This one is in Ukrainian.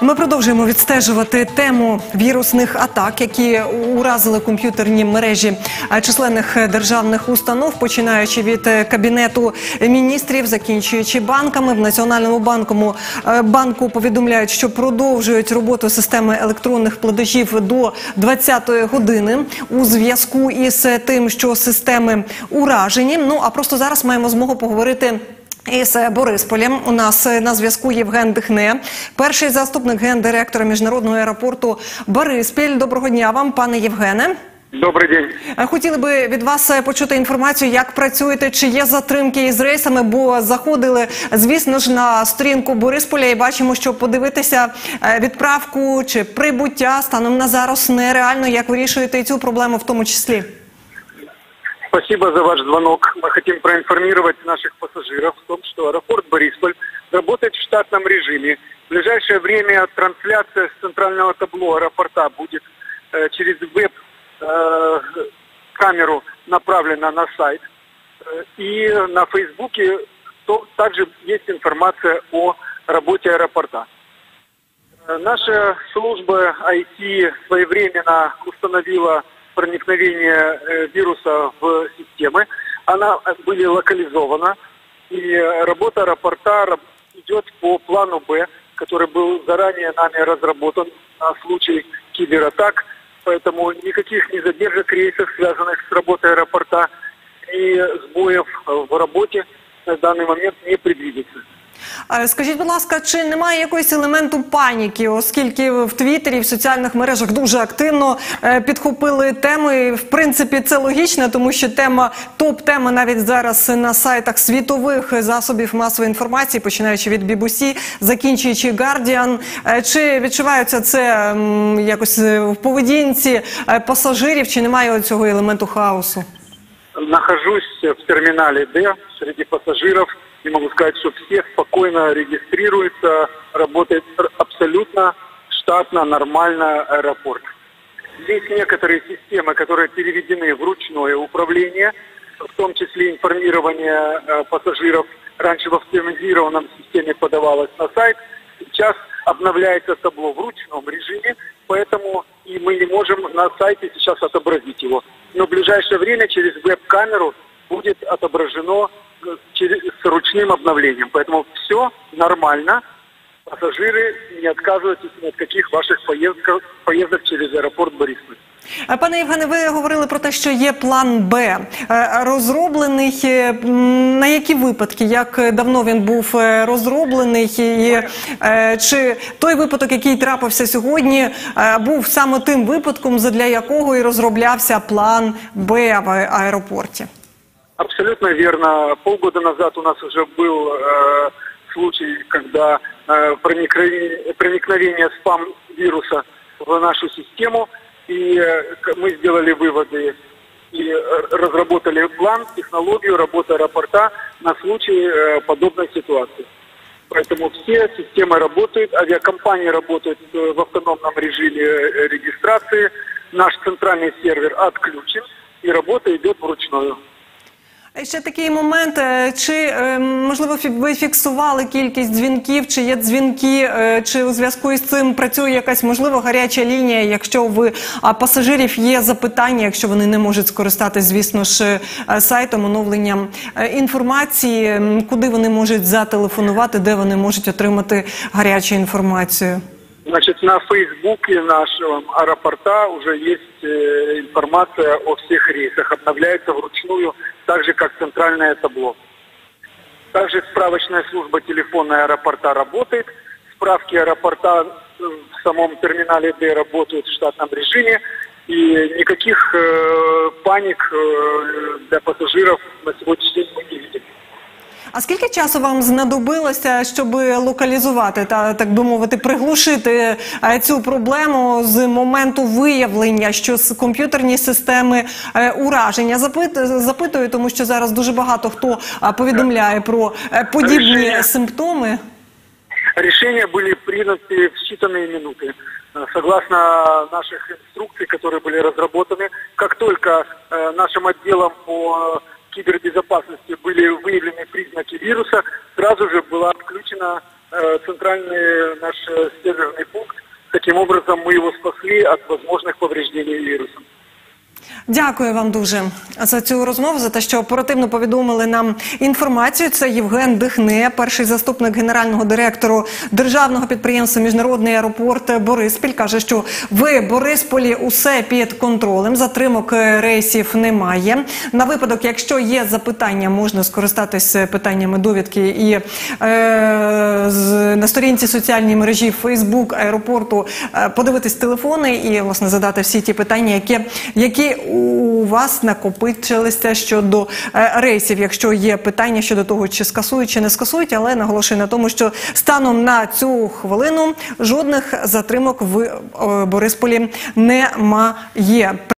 Ми продовжуємо відстежувати тему вірусних атак, які уразили комп'ютерні мережі е, численних державних установ, починаючи від е, кабінету міністрів, закінчуючи банками. В національному банку банку повідомляють, що продовжують роботу системи електронних платежів до 20-ї години у зв'язку із тим, що системи уражені. Ну а просто зараз маємо змогу поговорити. Із Борисполем у нас на зв'язку Євген Дихне, перший заступник гендиректора міжнародного аеропорту Бориспіль. Доброго дня вам, пане Євгене. Добрий день. Хотіли би від вас почути інформацію, як працюєте, чи є затримки із рейсами, бо заходили, звісно ж, на сторінку Борисполя і бачимо, що подивитися відправку чи прибуття станом на зараз нереально. Як вирішуєте цю проблему в тому числі? Спасибо за ваш звонок. Мы хотим проинформировать наших пассажиров о том, что аэропорт Борисполь работает в штатном режиме. В ближайшее время трансляция с центрального табло аэропорта будет э, через веб-камеру э, направлена на сайт. Э, и на Фейсбуке то, также есть информация о работе аэропорта. Э, наша служба IT своевременно установила проникновения э, вируса в системы. Она были локализована. И работа аэропорта идет по плану Б, который был заранее нами разработан на случай кибератак. Поэтому никаких не задержек рейсов, связанных с работой аэропорта, и сбоев в работе на данный момент не предвидится. Скажіть, будь ласка, чи немає якогось елементу паніки, оскільки в Твіттері, в соціальних мережах дуже активно підхопили тему. І, В принципі, це логічно, тому що тема топ-тема навіть зараз на сайтах світових засобів масової інформації, починаючи від BBC, закінчуючи Guardian. Чи відчувається це якось в поведінці пасажирів, чи немає цього елементу хаосу? Нахожусь в терминале Д среди пассажиров и могу сказать, что все спокойно регистрируются, работает абсолютно штатно, нормально аэропорт. Здесь некоторые системы, которые переведены в ручное управление, в том числе информирование э, пассажиров раньше в автоматизированном системе подавалось на сайт, сейчас обновляется табло в ручном режиме, поэтому и мы не можем на сайте сейчас отобразить его. Но в ближайшее время через веб-камеру будет отображено через, с ручным обновлением. Поэтому все нормально. Пассажиры, не отказывайтесь ни от каких ваших поездок, поездок через аэропорт Борисполь. Пане Євгене, ви говорили про те, що є план Б. Розроблений на які випадки? Як давно він був розроблений? І чи той випадок, який трапився сьогодні, був саме тим випадком, для якого і розроблявся план Б в аеропорті? Абсолютно верно. Полгода назад у нас уже был э, случай, когда э, проникновение, проникновение спам-вируса в нашу систему, и э, мы сделали выводы и разработали план, технологию работы аэропорта на случай э, подобной ситуации. Поэтому все системы работают, авиакомпании работают э, в автономном режиме э, регистрации, наш центральный сервер отключен, и работа идет вручную. Ще такий момент, чи можливо ви фіксували кількість дзвінків, чи є дзвінки, чи у зв'язку із цим працює якась можливо гаряча лінія, якщо в пасажирів є запитання, якщо вони не можуть скористатися, звісно ж, сайтом, оновленням інформації, куди вони можуть зателефонувати, де вони можуть отримати гарячу інформацію? Значит, на Фейсбуке нашего аэропорта уже есть э, информация о всех рейсах. Обновляется вручную, так же, как центральное табло. Также справочная служба телефона аэропорта работает. Справки аэропорта в самом терминале Д работают в штатном режиме. И никаких э, паник э, для пассажиров на сегодняшний день мы не видим. А скільки часу вам знадобилося, щоб локалізувати та так би мовити, приглушити цю проблему з моменту виявлення, що комп'ютерні системи ураження? запитую, тому що зараз дуже багато хто повідомляє про подібні Решение. симптоми. Решения были приняты в считанные минуты. Согласно наших инструкций, которые были разработаны, как только э, нашим отделом по кибербезопасности были выявлены признаки вируса, сразу же была отключена э, центральный наш э, серверный пункт Таким образом, мы его спасли от возможных повреждений вирусом. Дякую вам дуже за цю розмову, за те, що оперативно повідомили нам інформацію. Це Євген Дихне, перший заступник генерального директору державного підприємства Міжнародний аеропорт Бориспіль. каже, що в Борисполі усе під контролем. Затримок е, рейсів немає. На випадок, якщо є запитання, можна скористатися питаннями довідки і е, з, на сторінці соціальній мережі Фейсбук аеропорту е, подивитись телефони і власне задати всі ті питання, які, які у вас накопичилися щодо е, рейсів, якщо є питання щодо того, чи скасують, чи не скасують, але наголошую на тому, що станом на цю хвилину жодних затримок в е, Борисполі немає.